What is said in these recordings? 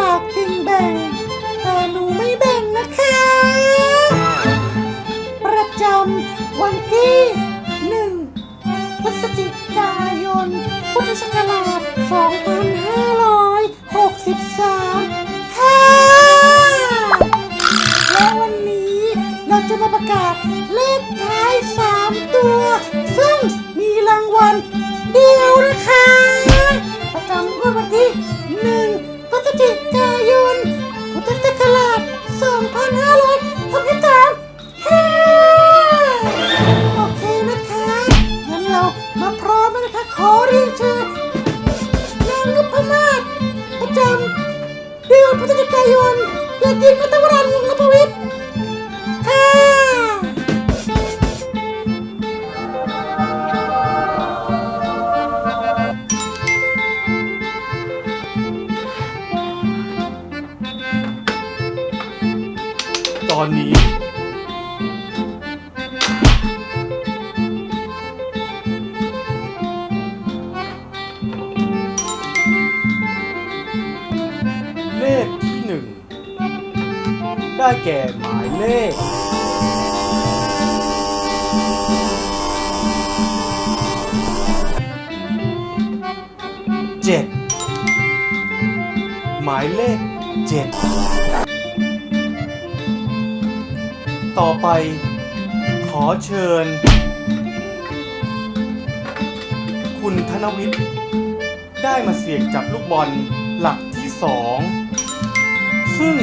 ลากกินแบ่ง แต่หนูไม่แบ่งนะคะ ประจำวันที่หนึ่งพฤศจิกายน พุทธศักราช 2563 ค่ะ และวันนี้เราจะมาประกาศเลขท้าย 3 ตัว ศจิกายนอยากหญิงนัทวรันนภวิทย์ค่ะตอนนี้ แก่หมายเลข เจ็ด หมายเลขเจ็ด ต่อไปขอเชิญ คุณธนวิทย์ ได้มาเสี่ยงจับลูกบอลหลักที่สอง ซึ่ง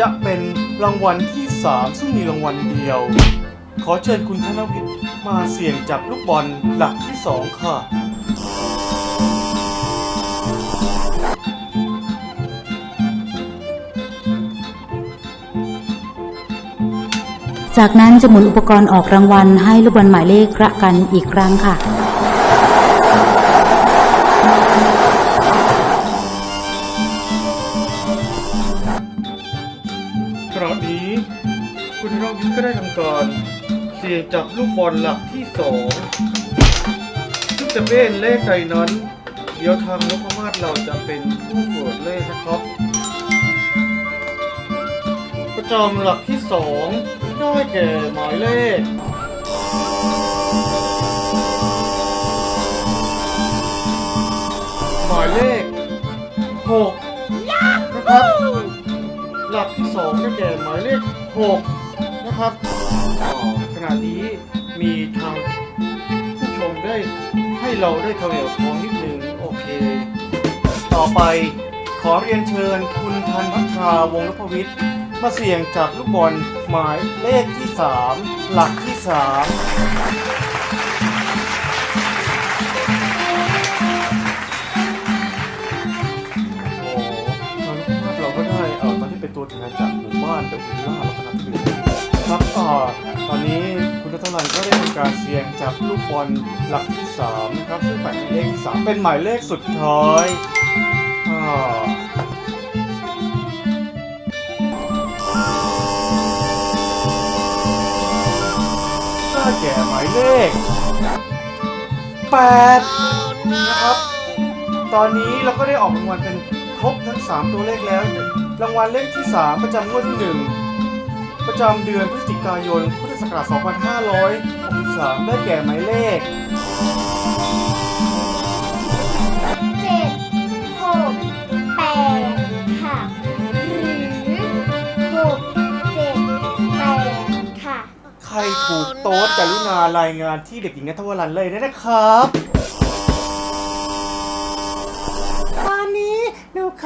จะเป็นรางวัลที่สามซึ่งมีรางวัลเดียว ขอเชิญคุณธนวิทย์มาเสี่ยงจับลูกบอลหลักที่สองค่ะ จากนั้นจะหมุนอุปกรณ์ออกรางวัลให้ลูกบอลหมายเลขระกันอีกครั้งค่ะ คราวนี้ คุณราวิทย์ก็ได้ทำการเสี่ยงจับลูกบอลหลักที่สองซึ่งจะเป็นเลขใดนั้น เดี๋ยวทางนพมาศเราจะเป็นผู้ตรวจเลขนะครับ ประจอมหลักที่สองได้แก่หมายเลขหมายเลขห6 6 นะครับขณะนี้มีทางผู้ชมได้ให้เราได้ขเขวโค้งนิดนึงโอเค ต่อไปขอเรียนเชิญคุณธันพัชราวงศ์รพวิทย์มาเสี่ยงจับลูกบอลหมายเลขที่ 3 หลักที่ 3เป็นตัวแทนจากหมู่บ้านเดวิลล่า นี้คุณรัตนันก็ได้ทำการเสี่ยงจับลูกบอลหลักที่สามนะครับซึ่งหมายเลขที่สามเป็นหมายเลขสุดท้ายอ่าได้แก่หมายเลขแปดนะครับ ตอนนี้เราก็ได้ออกรางวัลเป็นครบทั้ง 3 ตัวเลขแล้ว รางวัลเลขที่ 3 ประจำงวดที่ 1 ประจำเดือนพฤศจิกายน พุทธศักราช 2563 ได้แก่หมายเลข เจ็ดหกแปดค่ะ หรือหกเจ็ดแปดค่ะ ใครถูกโต๊ดกรุณารายงานที่เด็กหญิงนัทวรันเลยนะครับ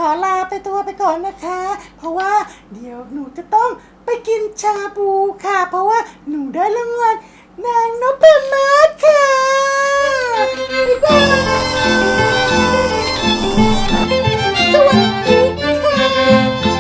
อลาไปตัวไปก่อนนะคะ เพราะว่าเดี๋ยวหนูจะต้องไปกินชาบูค่ะ เพราะว่าหนูได้รางวัลนางนพมาศค่ะบ๊ายบายสวัสดีค่ะ